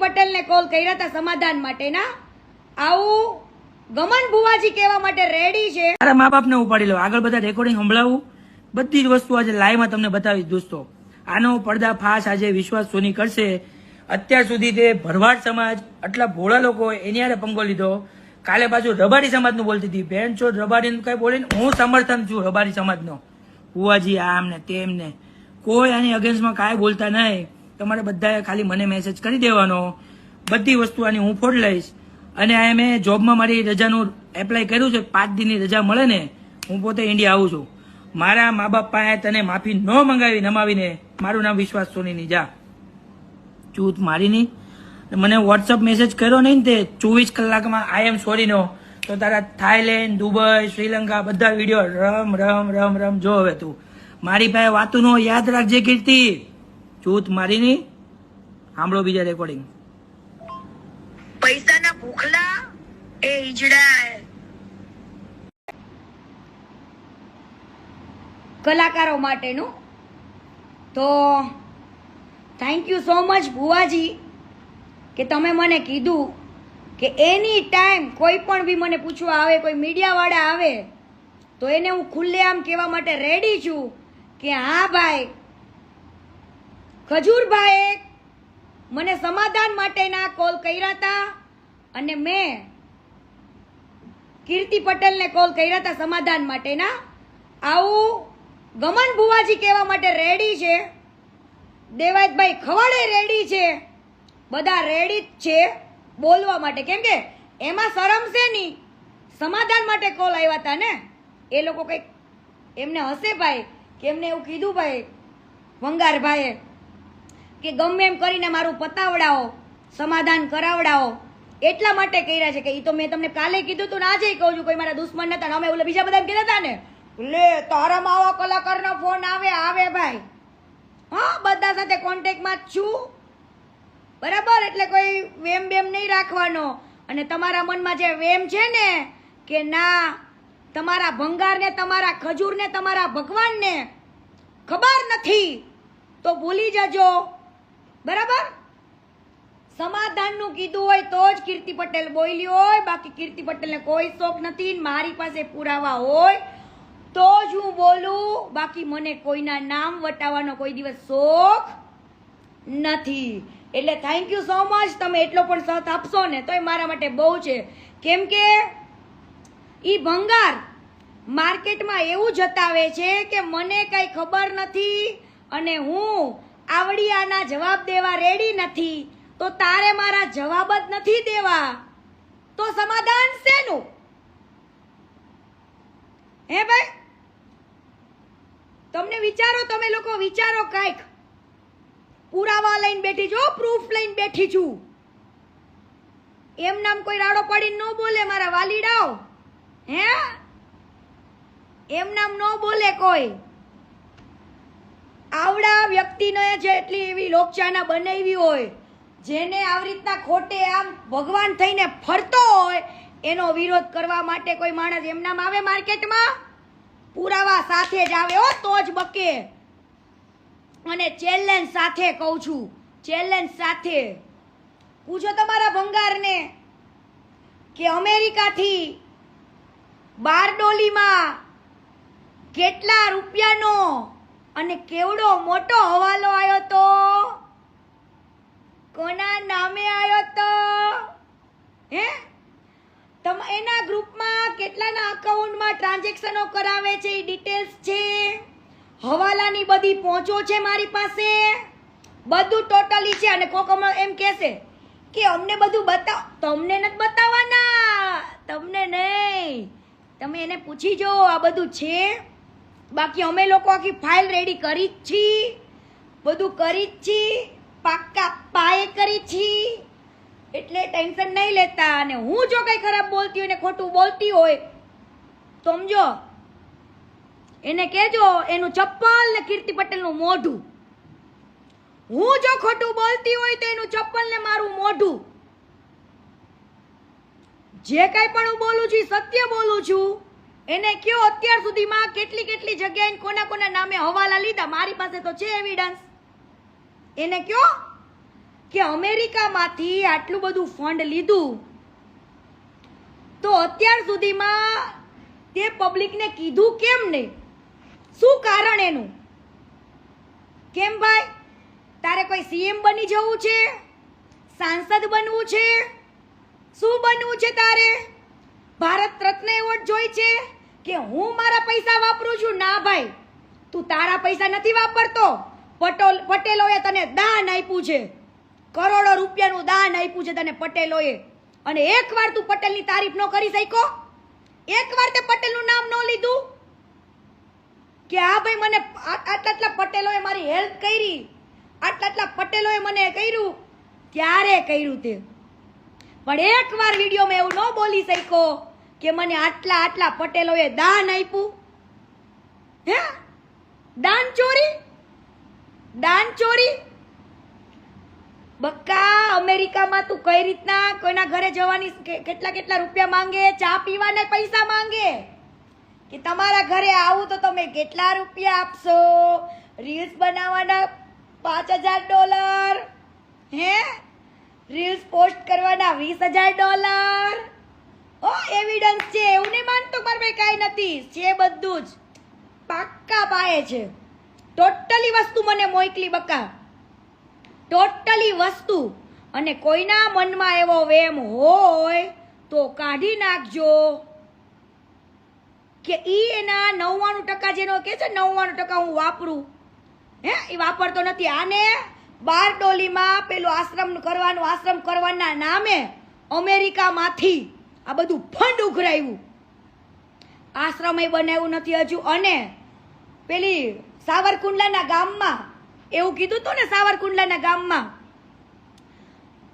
પટેલને કોલ કર્યા હતા સમાધાન માટેના. આવું ગમન ભુવાજી કહેવા માટે રેડી છે. મારા મા બાપને ઉપાડી લો. આગળ બધા રેકોર્ડિંગ સંભળાવું. બધી જ વસ્તુ આજે લાઈવમાં તમને બતાવીશ દોસ્તો. આનો પડદા ફાસ આજે વિશ્વાસ સોની કરશે. અત્યાર સુધી તે ભરવાડ સમાજ, આટલા ભોળા લોકો એની આરે પંગો લીધો. કાલે પાછું રબારી સમાજનું બોલતી હતી. બેન છો રબારી કઈ બોલીને હું સમર્થન છું રબારી સમાજનો. ભુવાજી આમ ને તેમ ને કોઈ આની અગેન્સ્ટમાં કાંઈ બોલતા નહીં. તમારે બધાએ ખાલી મને મેસેજ કરી દેવાનો. બધી વસ્તુ આની હું ફોડ લઈશ. અને આ મેં જોબમાં મારી રજાનું એપ્લાય કર્યું છે. પાંચ દિનની રજા મળે ને, હું પોતે ઇન્ડિયા આવું છું. મારા મા બાપ પાસે તને માફી ન મંગાવી, નમાવીને. મારું નામ વિશ્વાસ સોનીની, જા. ચૂત નહીં. મને વોટ્સઅપ મેસેજ કર્યો નહીં તે ચોવીસ કલાકમાં આઈ એમ સોરીનો તો તારા થાઈલેન્ડ, દુબઈ, શ્રીલંકા બધા વીડિયો રમ રમ રમ રમ, જો હવે તું. મારી પાસે વાતું નો યાદ રાખજે, કીર્તિ. ચૂત મારી ની સાંભળો બીજા રેકોર્ડિંગ પૈસાના ભૂખલા એ ઈજડા કલાકારો માટેનું. તો થેન્ક યુ સો મચ ભુવાજી કે તમે મને કીધું કે એની ટાઈમ કોઈ પણ બી મને પૂછવા આવે કોઈ મીડિયાવાળા આવે તો એને હું ખુલ્લેઆમ કહેવા માટે રેડી છું કે હા ભાઈ ખજૂરભાઈએ મને સમાધાન માટેના કોલ કર્યા હતા અને મેં કીર્તિ પટેલને કોલ કર્યા હતા સમાધાન માટેના. આવું ગમન ભુવાજી કહેવા માટે રેડી છે. દેવાયતભાઈ ખવાડે રેડી છે. બધા રેડી જ છે બોલવા માટે. કેમ કે એમાં શરમ છે નહીં સમાધાન માટે કોલ આવ્યા હતા ને. એ લોકો કંઈક એમને હશે ભાઈ કે એમને એવું કીધું ભાઈ. વંગારભાઈએ કે ગમે એમ કરીને મારું પતાવડાવો, સમાધાન કરાવડાવો. એટલા માટે કર્યા છે કે એ તો મેં તમને કાલે કીધું તું ને આજે કહું છું, કોઈ મારા દુશ્મન નતા અમે ઓલા બીજા બધા કીધા હતા ને. લે, તારામાં આવા કલાકારનો ફોન આવે આવે ભાઈ. હા, બધા સાથે કોન્ટેક્ટમાં છું. બરાબર? એટલે કોઈ વેમ બેમ નહીં રાખવાનો. અને તમારા મનમાં જે વેમ છે ને, કે ના, તમારા ભંગારને, તમારા ખજૂરને, તમારા ભગવાનને ખબર નથી, તો ભૂલી જજો. બરાબર? સમાધાનનું કીધું હોય તો જ કીર્તિ પટેલ બોલી હોય, બાકી કીર્તિ પટેલને કોઈ શોખ નથી મારી પાસે પુરાવા હોય તો જ હું બોલું. બાકી મને કોઈના નામ વટાવવાનો કોઈ દિવસ શોખ નથી. એટલે થેન્ક યુ સો મચ તમે એટલો પણ સાથ આપશો ને તોય મારા માટે બહુ છે. કેમ કે એ ભંગાર માર્કેટમાં એવું જતાવે છે કે મને કંઈ ખબર નથી અને હું આવડિયાના જવાબ દેવા રેડી નથી, તો તારે મારા જવાબ જ નથી દેવા. તો સમાધાન શેનું? હે ભાઈ? તમને વિચારો, તમે લોકો વિચારો કાંઈક. પુરાવા લઈને બેઠી છો પ્રૂફ લઈને બેઠી છું. એમ નામ કોઈ રાડો પાડીને ન બોલે મારા વાલીડાઓ. હે? એમ નામ ન બોલે કોઈ. વ્યક્તિને જે એટલી એવી લોકચાના બનાવી હોય, જેને આવી રીતના ખોટે આમ ભગવાન થઈને ફરતો હોય, એનો વિરોધ કરવા માટે કોઈ માણસ એમનામ આવે માર્કેટમાં? પુરાવા સાથે જ આવે હો, તો જ બકે. અને ચેલેન્જ સાથે કહું છું, ચેલેન્જ સાથે. પૂછો તમારા ભંગારને કે અમેરિકાથી બારડોલીમાં કેટલા રૂપિયાનો અને કેવડો મોટો હવાલો આવ્યો તો? કોના નામે આવ્યો તો? હે? તમ એના ગ્રુપમાં કેટલાના અકાઉન્ટમાં ટ્રાન્ઝેક્શનો કરાવે છે, એ ડિટેલ્સ છે? હવાલાની બધી પહોંચો છે મારી પાસે? બધું ટોટલી છે અને કોક એમ કહેશે કે અમને બધું બતાવ તમને નથી બતાવવાના? તમને નહીં. તમે એને પૂછી જો, આ બધું છે? બાકી અમે લોકો આખી ફાઇલ રેડી કરી જ છી. બધું કરી જ છી. પાક્કા પાયે કરી છી. એટલે ટેન્શન નહીં લેતા. અને હું જો કંઈ ખરાબ બોલતી હોય ને ખોટું બોલતી હોય તો સમજો? એને કહેજો, એનું ચપ્પલ ને કીર્તિ પટેલનું મોઢું. હું જો ખોટું બોલતી હોય તો એનું ચપ્પલ ને મારું મોઢું. જે કાંઈ પણ હું બોલું છું સત્ય બોલું છું. એને કયો અત્યાર સુધીમાં કેટલી કેટલી જગ્યાએ કોના કોના નામે હવાલા લીધા? મારી પાસે તો છે એવિડન્સ એને કયો? કે અમેરિકામાંથી આટલું બધું ફંડ લીધું. તો અત્યાર સુધીમાં તે પબ્લિકને કીધું કેમ નહીં? શું કારણ એનું? કેમ ભાઈ? તારે કોઈ સીએમ બની જવું છે? સાંસદ બનવું છે? શું બનવું છે તારે? ભારત રત્ન એવોર્ડ જોઈ છે? કે હું મારા પૈસા વાપરું છું? ના ભાઈ, તું તારા પૈસા નથી વાપરતો. પટોલ, પટેલોએ તને દાન આપ્યું છે. કરોડો રૂપિયાનું દાન આપ્યું છે તને પટેલોએ. અને એકવાર તું પટેલની તારીફ ન કરી શક્યો? એકવાર તે પટેલનું નામ ન લીધું? કે આ ભાઈ મને આટલા આટલા પટેલોએ મારી હેલ્પ કરી? આટલા આટલા પટેલોએ મને કર્યું? ક્યારે કર્યું તે? પણ એકવાર વિડીયોમાં એવું ન બોલી શક્યો. કે મને આટલા આટલા પટેલોએ દાન આપ્યું? હે? દાન ચોરી? દાન ચોરી? બક્કા, અમેરિકામાં તું કઈ રીતના કોઈના ઘરે જવાની કેટલા કેટલા રૂપિયા માંગે, ચા પીવાના પૈસા માંગે? કે તમારા ઘરે આવું તો તમે કેટલા રૂપિયા આપશો? રીલ્સ બનાવવાના પાંચ હજાર ડોલર? હે? રીલ્સ પોસ્ટ કરવાના વીસ હજાર ડોલર? ઓ એવિડન્સ છે, એવું નહીં માનતો મારા ભાઈ કાંઈ નથી. છે બધું જ. પાક્કા પાયે છે. ટોટલી વસ્તુ મને મોકલી બકા. ટોટલી વસ્તુ. અને કોઈના મનમાં એવો વેમ હોય તો કાઢી નાખજો. કે ઈ એના નવ્વાણું ટકા જેનો કે છે, નવ્વાણું ટકા હું વાપરું. હે એ વાપરતો નથી. આને બાર ડોલીમાં પેલું આશ્રમ કરવાનું, આશ્રમ કરવાના નામે અમેરિકામાંથી આ બધું ફંડ ઉઘરાયું. આશ્રમય બનાવ્યું નથી હજુ. અને પેલી સાવરકુંડલાના ગામમાં, એવું કીધું તું ને સાવરકુંડલાના ગામમાં,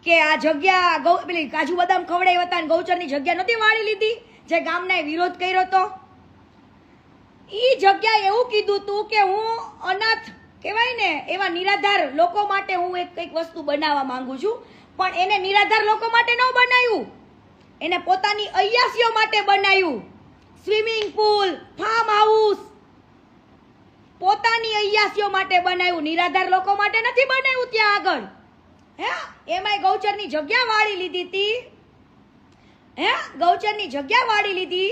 કે આ જગ્યા ગૌ, પેલી કાજુ બદામ ખવડાવ્યા હતા અને ગૌચરની જગ્યા નથી વાળી લીધી, જે ગામના વિરોધ કર્યો હતો એ જગ્યા એવું કીધું તું કે હું અનાથ, કહેવાય ને, એવા નિરાધાર લોકો માટે હું એક કંઈક વસ્તુ બનાવવા માંગુ છું, પણ એને નિરાધાર લોકો માટે ન બનાવ્યું. એને પોતાની અયાસીઓ માટે બનાવ્યું. સ્વિમિંગ પુલ ફાર્મ હાઉસ પોતાની અયાસીઓ માટે બનાવ્યું. નિરાધાર લોકો માટે નથી બનાવ્યું ત્યાં આગળ. હે? એમાંય ગૌચરની જગ્યા વાળી લીધી હતી હે? ગૌચરની જગ્યા વાળી લીધી.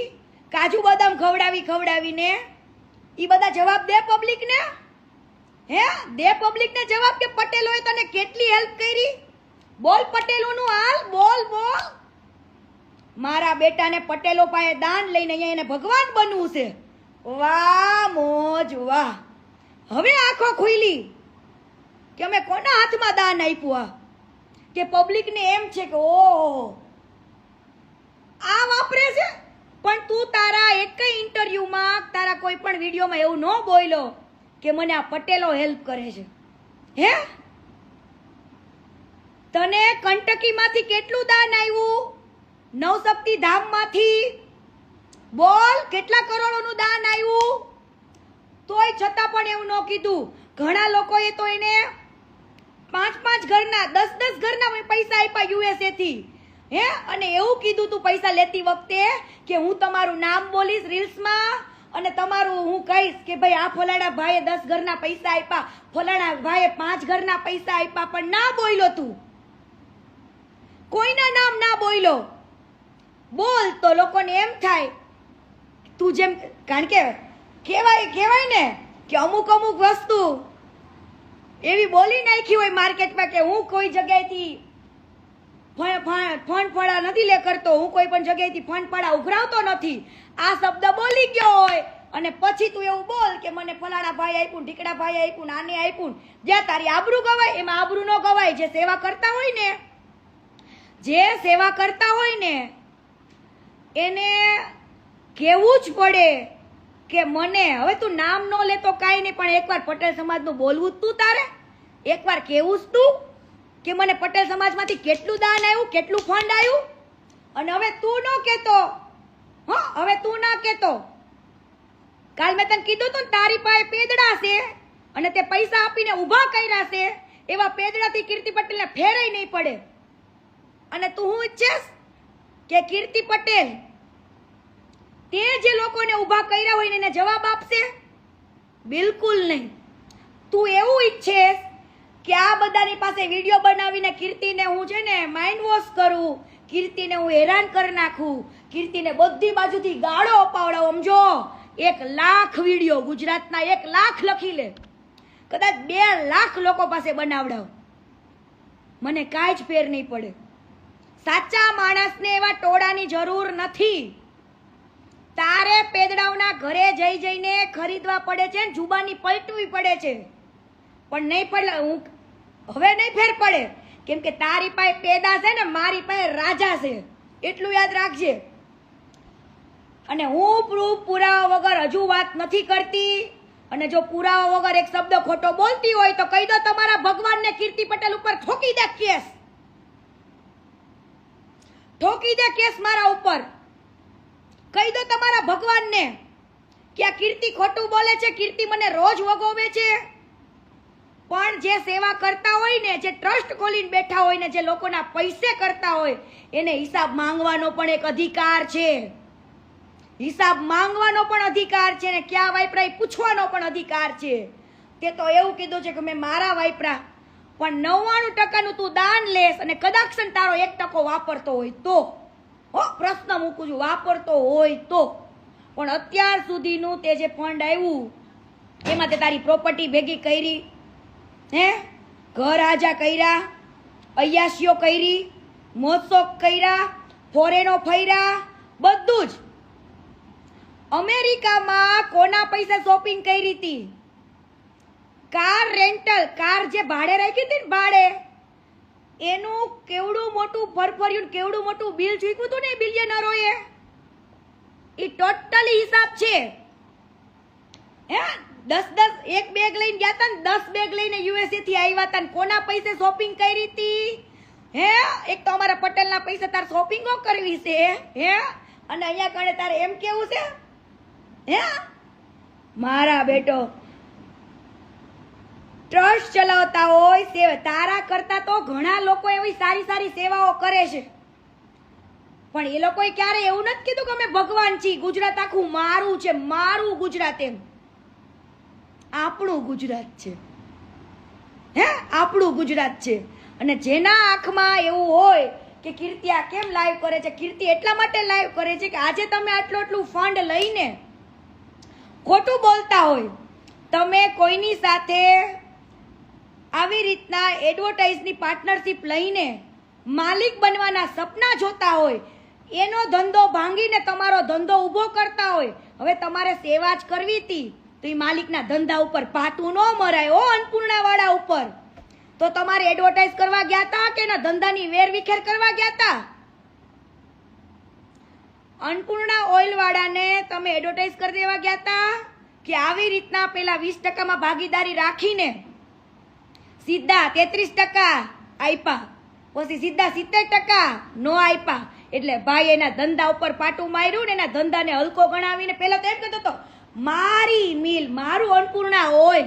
કાજુ બદામ ખવડાવી ખવડાવીને. એ બધા જવાબ દે પબ્લિકને? હે? દે પબ્લિકને જવાબ કે પટેલોએ તને કેટલી હેલ્પ કરી? બોલ પટેલોનું હાલ, બોલ બોલ. મારા બેટાને પટેલો પાસે દાન લઈને અહીંયા એને ભગવાન બનવું છે. વાહ, મોજ, વાહ. હવે આંખો ખુલી કે અમે કોના હાથમાં દાન આપ્યું આ? કે પબ્લિકને એમ છે કે ઓહો, આ વાપરે છે? પણ તું તારા એક ઇન્ટરવ્યુમાં, તારા કોઈ પણ વિડીયોમાં એવું ન બોલ્યો કે મને આ પટેલો હેલ્પ કરે છે. હે? તને કંટકીમાંથી કેટલું દાન આવ્યું નવશક્તિ ધામમાંથી બોલ, કેટલા કરોડોનું દાન આવ્યું તોય છતાં પણ એવું ન કીધું. ઘણા લોકોએ તો એને પાંચ પાંચ ઘરના, દસ દસ ઘરના પૈસા આપ્યા યુએસએ થી હે? અને એવું કીધું તું પૈસા લેતી વખતે કે હું તમારું નામ બોલીશ રીલ્સમાં અને તમારું હું કહીશ કે ભાઈ આ ફલાણા ભાઈએ દસ ઘરના પૈસા આપ્યા, ફલાણા ભાઈએ પાંચ ઘરના પૈસા આપ્યા, પણ ના બોલ્યો તું. કોઈના નામ ના બોલ્યો. બોલ તો લોકોને એમ થાય. તું જેમ, કારણ કે કહેવાય કહેવાય ને કે અમુક અમુક વસ્તુ એવી બોલી નાખી હોય માર્કેટમાં કે હું કોઈ જગ્યાએથી ફણ ફળા નથી લે કરતો, હું કોઈ પણ જગ્યાએથી ફણ ફળા ઉઘરાવતો નથી. આ શબ્દ બોલી ગયો હોય અને પછી તું એવું બોલ કે મને ફલાણા ભાઈ આપ્યું ઢીકડા ભાઈ આપ્યું આને આપ્યું. જ્યાં તારી આબરૂ ગવાય, એમાં આબરૂ ન ગવાય, જે સેવા કરતા હોય ને, જે સેવા કરતા હોય ને એને કહેવું જ પડે કે મને, હવે તું નામ ન લેતો કાંઈ નહીં, પણ એકવાર પટેલ સમાજનું બોલવું જ તું તારે. એકવાર કહેવું જ તું કે મને પટેલ સમાજમાંથી કેટલું દાન આવ્યું કેટલું ફંડ આવ્યું અને હવે તું ન કહેતો, હા? હવે તું ના કહેતો. કાલ મેં તને કીધું તું તારી પાસે પેદડા છે અને તે પૈસા આપીને ઊભા કર્યા છે, એવા પેદડાથી કીર્તિ પટેલને ફેરાય નહીં પડે. અને તું હું ઈચ્છેસ કે કીર્તિ પટેલ તે જે લોકોને ઊભા કર્યા હોય એને જવાબ આપશે? બિલકુલ નહીં. તું એવું ઈચ્છેસ કે આ બધાની પાસે વીડિયો બનાવીને કીર્તિને હું છે ને માઇન્ડ વોશ કરું, કીર્તિને હું હેરાન કરી નાખું, કીર્તિને બધી બાજુથી ગાળો અપાવડાવ. સમજો એક લાખ વીડિયો ગુજરાતના એક લાખ લખી લે. કદાચ બે લાખ લોકો પાસે બનાવડાવ. મને કાંઈ જ ફેર નહીં પડે. સાચા માણસને એવા ટોળાની જરૂર નથી. તારે પેદડાઓના ઘરે જઈ જઈને ખરીદવા પડે છે જુબાની પલટવી પડે છે. પણ નહીં પડે હું હવે નહીં ફેર પડે. કેમ કે તારી પાસે પેદા છે ને, મારી પાસે રાજા છે. એટલું યાદ રાખજે. અને હું પ્રૂફ પુરાવા વગર હજુ વાત નથી કરતી. અને જો પુરાવા વગર એક શબ્દ ખોટો બોલતી હોય તો કહી દો તમારા ભગવાનને કીર્તિ પટેલ ઉપર ઠોકી દે કેસ. ઠોકી દે કેસ મારા ઉપર. કહી દો તમારા ભગવાનને કે આ કીર્તિ ખોટું બોલે છે, કીર્તિ મને રોજ વગોવે છે. પણ જે સેવા કરતા હોય ને, જે ટ્રસ્ટ ખોલીને બેઠા હોય ને, જે લોકોના પૈસે કરતા હોય, એને હિસાબ માંગવાનો પણ એક અધિકાર છે. હિસાબ માંગવાનો પણ અધિકાર છે ને, ક્યાં વાપરા એ પૂછવાનો પણ અધિકાર છે. તે તો એવું કીધું છે કે મેં મારા વાપરા, પણ નવ્વાણું ટકાનું તું દાન લેસ અને કદાચ તારો એક ટકો વાપરતો હોય તો. હો, પ્રશ્ન મૂકું છું, વાપરતો હોય તો. પણ અત્યાર સુધીનું તે જે ફંડ આવ્યું, એમાં તે તારી પ્રોપર્ટી ભેગી કરી, હે? ઘર આજા કર્યા અયાશીઓ કરી, મહોત્સવ કર્યા ફોરેનો ફર્યા, બધું જ. અમેરિકામાં કોના પૈસા શોપિંગ કરી હતી? કાર રેન્ટલ કાર જે ભાડે રાખી હતી ને ભાડે? એનું કેવડું મોટું ભરભર્યું કેવડું મોટું બિલ ચૂક્યું હતું ને બિલિયનરોએ એ ટોટલી હિસાબ છે. હે? દસ દસ એક બેગ લઈને ગયા હતા ને દસ બેગ લઈને યુએસએ થી આવ્યા હતા કોના પૈસે શોપિંગ કરી હતી હે? એક તો અમારા પટેલના પૈસે તાર શોપિંગો કરવી છે, હે? અને અહીંયા કણે તારે એમ કેવું છે? હે? મારા બેટો ટ્રસ્ટ ચલાવતા હોય તારા કરતા તો ઘણા લોકો એવી સારી સારી સેવાઓ કરે છે. પણ એ લોકોએ ક્યારે એવું નથી કીધું કે અમે ભગવાન છીએ. ગુજરાત આખું મારું છે, મારું ગુજરાત એમ. આપણું ગુજરાત છે. હે? આપણું ગુજરાત છે. અને જેના આંખમાં એવું હોય કે કીર્તિ આ કેમ લાઈવ કરે છે? કીર્તિ એટલા માટે લાઈવ કરે છે કે આજે તમે આટલું આટલું ફંડ લઈને ખોટું બોલતા હોય. તમે કોઈની સાથે આવી રીતના એડવર્ટાઇઝની પાર્ટનરશિપ લઈને માલિક બનવાના સપના જોતા હોય, એનો ધંધો ભાંગીને તમારો ધંધો ઊભો કરતા હોય, હવે તમારે સેવા જ કરવી હતી, તો એ માલિકના ધંધા ઉપર પાટું ન મરાય ઓ અન્નપૂર્ણાવાળા ઉપર. તો તમારે એડવર્ટાઇઝ કરવા ગયા હતા કે એના ધંધાની વેર વિખેર કરવા ગયા હતા અન્નપૂર્ણા ઓઇલવાળાને તમે એડવર્ટાઇઝ કરી દેવા ગયા હતા કે આવી રીતના પેલા વીસ ટકામાં ભાગીદારી રાખીને સીધા તેત્રીસ ટકા આપ્યા પછી સીધા સિત્તેર ટકા નો આપ્યા એટલે ભાઈ એના ધંધા ઉપર પાટું માર્યું ને એના ધંધાને હલકો ગણાવીને પેલા તો એમ કહેતો હતો, મારી મિલ, મારું અન્નપૂર્ણા હોય.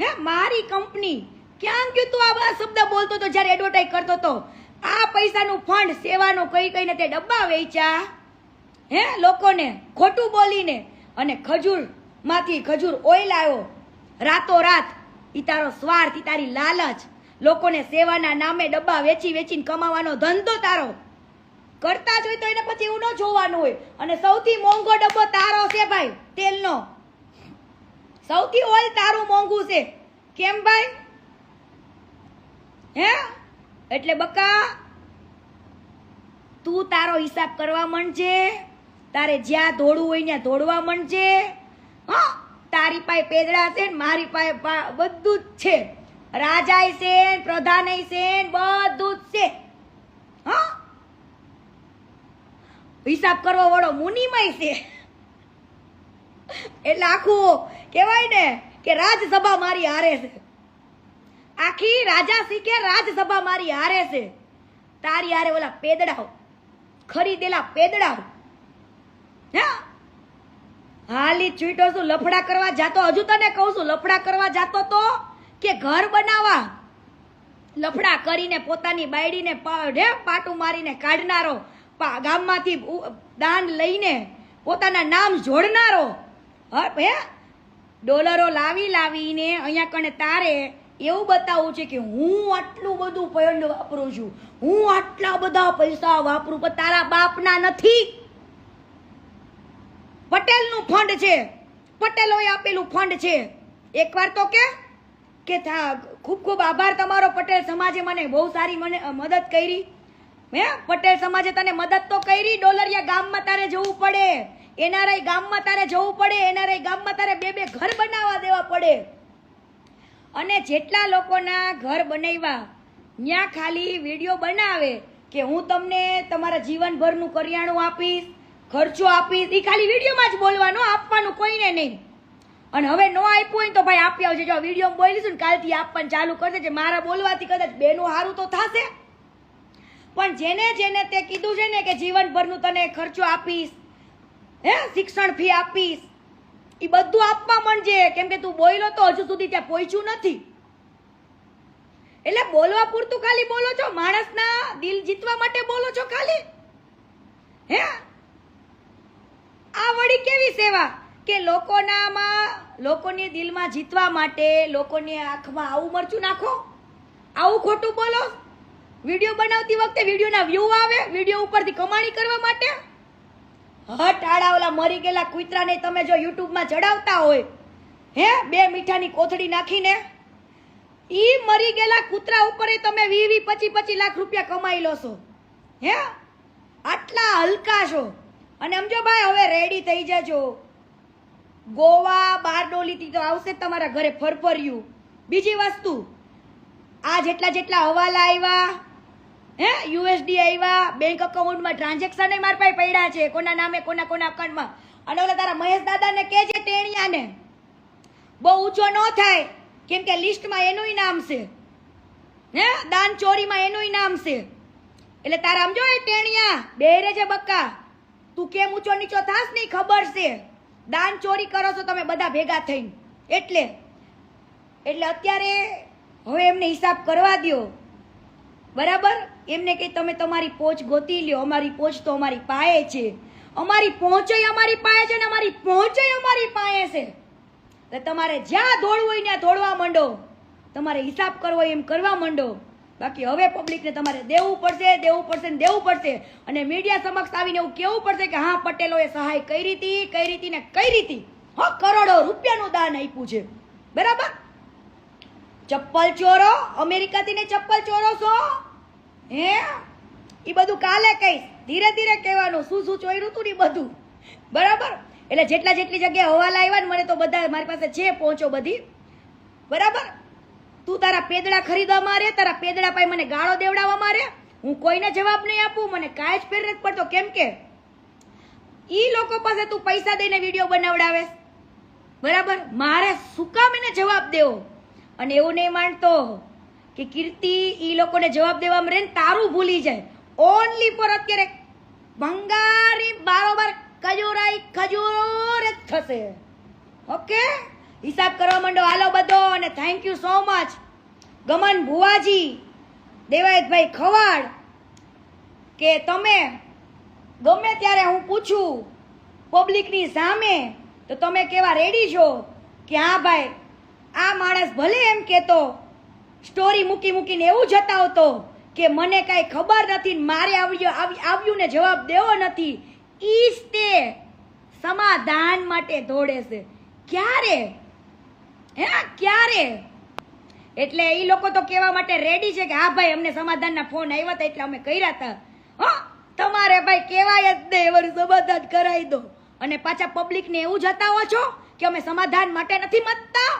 હે, મારી કંપની. ક્યાં ગયું તું આ શબ્દ બોલતો હતો જ્યારે એડવર્ટાઇઝ કરતો હતો? આ પૈસાનું ફંડ સેવાનો કઈ કઈને તે ડબ્બા વેચ્યા? હે, લોકોને ખોટું બોલીને. અને ખજૂરમાંથી ખજૂર ઓઇલ આવ્યો. રાતો ઈ તારો સ્વાર્થ તારી લાલચ. લોકોને સેવાના નામે ડબ્બા વેચી વેચીને કમાવાનો ધંધો તારો. કરતા જ હોય તો એને પછી એવું ન જોવાનું હોય. અને સૌથી મોંઘો ડબ્બો તારો છે ભાઈ, તેલનો. સૌથી ઓઇલ તારું મોંઘું છે. કેમ ભાઈ? હે? એટલે બકા, તું તારો હિસાબ કરવા માંડજે. તારે જ્યાં ધોળવું હોય ત્યાં ધોળવા માંડજે. હા? તારી પાસે પેદડા છે ને મારી પાસે બધું જ છે. રાજાય છે પ્રધાનય છે બધું જ છે. હા? હિસાબ કરવો વાળો મુનિમય છે. એટલે આખું કહેવાય ને કે રાજસભા મારી હારે છે. આખી રાજા શીખે રાજસભા મારી હારે છે? તારી હારે ઓલા પેદડાઓ ખરીદેલા પેદડાઓ હે? હાલી છૂટો છું, લફડા કરવા જાતો, હજુ તને કહું છું, લફડા કરવા જાતો તો કે ઘર બનાવવા? લફડા કરીને પોતાની બાયડીને ઢે, પાટું મારીને કાઢનારો ગામમાંથી દાન લઈને પોતાના નામ જોડનારો. હ- ડોલરો લાવી લાવીને અહીંયા કણે તારે એવું બતાવવું છે કે હું આટલું બધું ફંડ વાપરું છું. હું આટલા બધા પૈસા વાપરું, પણ તારા બાપના નથી. પટેલનું ફંડ છે. પટેલોએ આપેલું ફંડ છે. એકવાર તો કે કે ખૂબ ખૂબ આભાર તમારો પટેલ સમાજે મને બહુ સારી મને મદદ કરી. હે? પટેલ સમાજે તને મદદ તો કરી, ડોલરિયા ગામમાં તારે જવું પડે. એનઆરઆઈ ગામમાં તારે જવું પડે એનઆરઆઈ ગામમાં તારે બે બે ઘર બનાવવા દેવા પડે. અને જેટલા લોકોના ઘર બનાવ્યા ત્યાં ખાલી વીડિયો બનાવે કે હું તમને તમારા જીવનભરનું કરિયાણું આપીશ ખર્ચો આપીશ એ ખાલી વિડીયોમાં જ બોલવાનું, આપવાનું કોઈને નહીં. અને હવે નો આપ્યું હોય તો ભાઈ આપી આવજે. જો વીડિયો બોલીશું ને, કાલથી આપવાનું ચાલુ કરી દેજે. મારા બોલવાથી કદાચ બેનું સારું તો થશે. પણ જેને જેને તે કીધું છે ને કે જીવનભરનું તને ખર્ચો આપીશ, હે, શિક્ષણ ફી આપીશ એ બધું આપવા માંડજે. કેમ કે તું બોલ્યો તો હજુ સુધી ત્યાં પહોંચ્યું નથી. એટલે બોલવા પૂરતું ખાલી બોલો છો. માણસના દિલ જીતવા માટે બોલો છો ખાલી. હે? આ વળી કેવી સેવા? કે લોકોનામાં, લોકોની દિલમાં જીતવા માટે લોકોની આંખમાં આવું મરચું નાખો? આવું ખોટું બોલો? વીડિયો બનાવતી વખતે વિડીયોના વ્યૂ આવે, વીડિયો ઉપરથી કમાણી કરવા માટે? હટ આડા ઓલા મરી ગયેલા કૂતરાને તમે જો યુટ્યુબમાં ચડાવતા હોય, હે, બે મીઠાની કોથળી નાખીને, ઈ મરી ગયેલા કૂતરા ઉપર તમે વી વી પચી પચી લાખ રૂપિયા કમાઈ લો છો. હે? આટલા હલકા છો. અને સમજો ભાઈ, હવે રેડી થઈ જજો. ગોવા, બારડોલીથી તો આવશે તમારા ઘરે ફરફર્યું. બીજી વસ્તુ, આ જેટલા જેટલા હવાલા આવ્યા, હે યુએસડી આવ્યા બેંક અકાઉન્ટમાં ટ્રાન્ઝેક્શન માર પાસે પડ્યા છે, કોના નામે, કોના કોના અકાઉન્ટમાં અને ઓલા તારા મહેશ દાદાને કે છે ટેણિયાને, બહુ ઊંચો ન થાય, કેમ કે લિસ્ટમાં એનુંય નામ છે. હે, દાન ચોરીમાં એનુંય નામ છે. એટલે તારા સમજો એ ટેણિયા, બેરે છે બક્કા. તું કેમ ઊંચો નીચો થાસ નહીં, ખબર છે. દાન ચોરી કરો છો તમે બધા ભેગા થઈને. એટલે એટલે અત્યારે હવે એમને હિસાબ કરવા દ્યો. બરાબર? એમને કે તમે તમારી પોચ ગોતી લ્યો, અમારી પોચ તો અમારી પાસે છે. અમારી પહોંચય અમારી પાસે છે ને અમારી પહોંચય અમારી પાસે છે. એટલે તમારે જ્યાં દોડવું હોય ત્યાં દોડવા માંડો. તમારે હિસાબ કરવો એમ કરવા માંડો. બાકી હવે પબ્લિકને તમારે દેવું પડશે દેવું પડશે ને દેવું પડશે. અને મીડિયા સમક્ષ આવીને એવું કેવું પડશે કે હા, પટેલોએ સહાય કરી હતી કઈ રીતે ને કઈ રીતે હો, કરોડો રૂપિયાનું દાન આપ્યું છે. બરાબર? ચપ્પલ ચોરો, અમેરિકાથી ને ચપ્પલ ચોરો છો હે? એ બધું કાલે કહીશ. ધીરે ધીરે કહેવાનું. શું શું ચોર્યું તું ને બધું? બરાબર? એટલે જેટલા જેટલી જગ્યાએ હવાલા આવ્યા ને મને તો બધા મારી પાસે છે પહોંચો બધી. બરાબર? તું તારા પેદડા ખરીદવા મારે તારા પેદડા પાસે મને ગાળો દેવડાવવા મારે હું કોઈને જવાબ નહીં આપું, મને કાંઈ જ ફેર નથી પડતો. કેમ કે ઈ લોકો પાસે તું પૈસા દઈને વીડિયો બનાવડાવે. બરાબર? મારે શું કામ એને જવાબ દેવો. અને એવું નહીં માનતો કે કીર્તિ ઈ લોકોને જવાબ દેવામાં રહે તારું ભૂલી જાય. ઓનલી ફોર અત્યારે ભંગારી બારોબાર ખજોરાઈ ખજોર જ થશે. ઓકે હિસાબ કરવા માંડો. હાલો બધો અને thank you so much Gaman Bhuvaji, Devayatbhai Khavad, કે તમે ગમે ત્યારે હું પૂછું પબ્લિકની સામે, તો તમે કેવા રેડી છો? કે હા ભાઈ, આ માણસ ભલે એમ કહેતો, સ્ટોરી મૂકી મૂકીને એવું જતાવતો કે મને કાંઈ ખબર નથી મારે આવ્યો આવ્યું ને જવાબ દેવો નથી. ઈ તે સમાધાન માટે દોડે છે. ક્યારે? હે ક્યારે? એટલે એ લોકો તો કહેવા માટે રેડી છે કે હા ભાઈ, અમને સમાધાનના ફોન આવ્યા હતા એટલે અમે કર્યા હતા હા, તમારે ભાઈ કહેવાય જ નહીં એવું સમાધાન કરાવી દો. અને પાછા પબ્લિકને એવું જતાવો છો કે અમે સમાધાન માટે નથી મતતા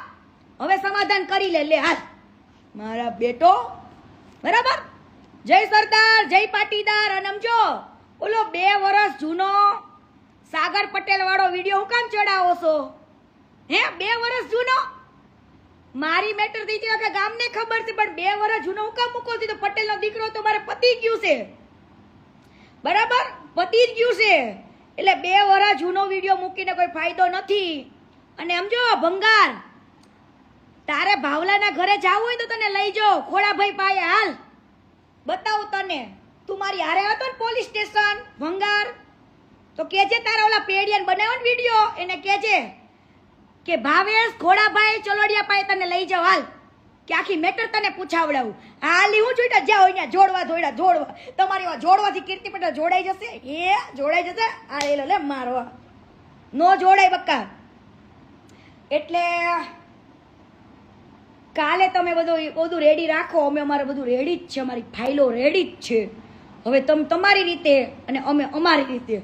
હવે સમાધાન કરી લે લે, હાલ. મારા બેટો, બરાબર? જય સરદાર, જય પાટીદાર, અને ઓલો બે વર્ષ જૂનો સાગર પટેલ વાળો વીડિયો હું કામ ચડાવો છો? હે, બે વર્ષ જૂનો? મારી મેટર થઈ હતી ગામને ખબર છે, પણ બે વર્ષ જૂનો હું કામ મૂકો તો પટેલનો દીકરો તો મારે પતી ગયું છે. બરાબર? પતી જ ગયું છે. એટલે બે વર્ષ જૂનો વીડિયો મૂકીને કોઈ ફાયદો નથી. અને સમજો, ભંગાર. તારે ભાવલાના ઘરે જવું હોય તો તને લઈ જાઓ ખોડાભાઈ પાયે હાલ. બતાવું તને. તું મારી હારે હતો ને પોલીસ સ્ટેશન? ભંગાર. તો કેજે તારા ઓલા પેડિયન બનાવ્યો ને વીડિયો? એને કેજે. કે ભાવેશ, ઘોડાભાઈ ચલોડિયા પાસે તને લઈ જાઓ, હાલ. કે આખી મેટર તને પૂછાવડાવું. હાલી હું જોઈતા જ્યાં હોય ત્યાં જોડવા જોડ્યા જોડવા તમારી વાત જોડવાથી કીર્તિ પટેલ જોડાઈ જશે? એ જોડાઈ જશે? આ એ લે મારવા નો જોડાય બક્કા એટલે કાલે તમે બધું બધું રેડી રાખો. અમે અમારે બધું રેડી જ છે. અમારી ફાઇલો રેડી જ છે. હવે તમે તમારી રીતે અને અમે અમારી રીતે.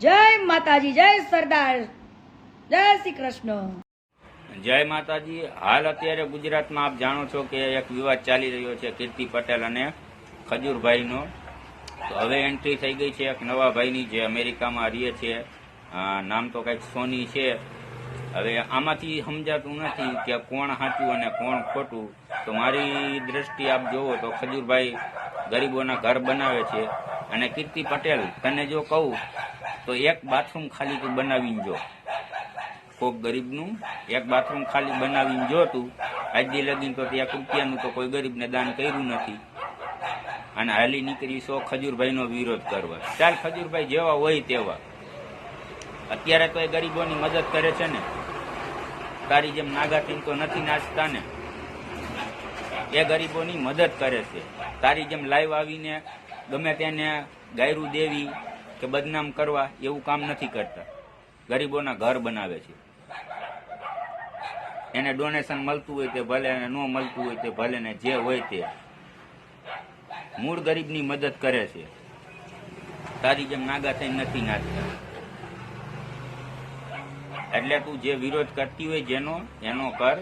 જય માતાજી, જય સરદાર. જય શ્રી કૃષ્ણ. જય માતાજી. હાલ અત્યારે ગુજરાતમાં આપ જાણો છો કે એક વિવાદ ચાલી રહ્યો છે કીર્તિ પટેલ અને ખજૂરભાઈનો. તો હવે એન્ટ્રી થઈ ગઈ છે એક નવા ભાઈની જે અમેરિકામાં રહીએ છે નામ તો કંઈક સોની છે. હવે આમાંથી સમજાતું નથી કે કોણ સાચું અને કોણ ખોટું. તો મારી દ્રષ્ટિ આપ જોવો તો ખજૂરભાઈ ગરીબોના ઘર બનાવે છે. અને કીર્તિ પટેલ, તને જો કહું, તો એક બાથરૂમ ખાલી તું બનાવીને જો. કોક ગરીબનું એક બાથરૂમ ખાલી બનાવીને જોતું આજે લગીન તો ત્યાં રૂપિયાનું તો કોઈ ગરીબને દાન કર્યું નથી. અને હાલી નીકળી સો ખજૂરભાઈનો વિરોધ કરવા. ચાલ ખજૂરભાઈ જેવા હોય તેવા. અત્યારે તો એ ગરીબોની મદદ કરે છે ને. તારી જેમ નાગાથી તો નથી નાચતા ને એ ગરીબોની મદદ કરે છે. તારી જેમ લાઈવ આવીને ગમે તેને ગાયરું દેવી કે બદનામ કરવા એવું કામ નથી કરતા. ગરીબોના ઘર બનાવે છે. એને ડોનેશન મળતું હોય તે ભલે એને ન મળતું હોય તે ભલે ને જે હોય તે. મૂળ ગરીબની મદદ કરે છે. તારી જેમ નાગા થઈ નથી નાખતા એટલે તું જે વિરોધ કરતી હોય જેનો, એનો કર.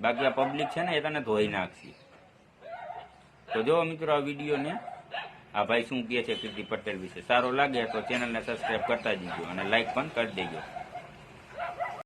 બાકી આ પબ્લિક છે ને એ તને ધોઈ નાખશે. તો જો મિત્રો આ વિડીયોને આ ભાઈ શું કહે છે કીર્તિ પટેલ વિશે? સારો લાગે તો ચેનલને સબસ્ક્રાઈબ કરતા જજો અને લાઈક પણ કરી દેજો.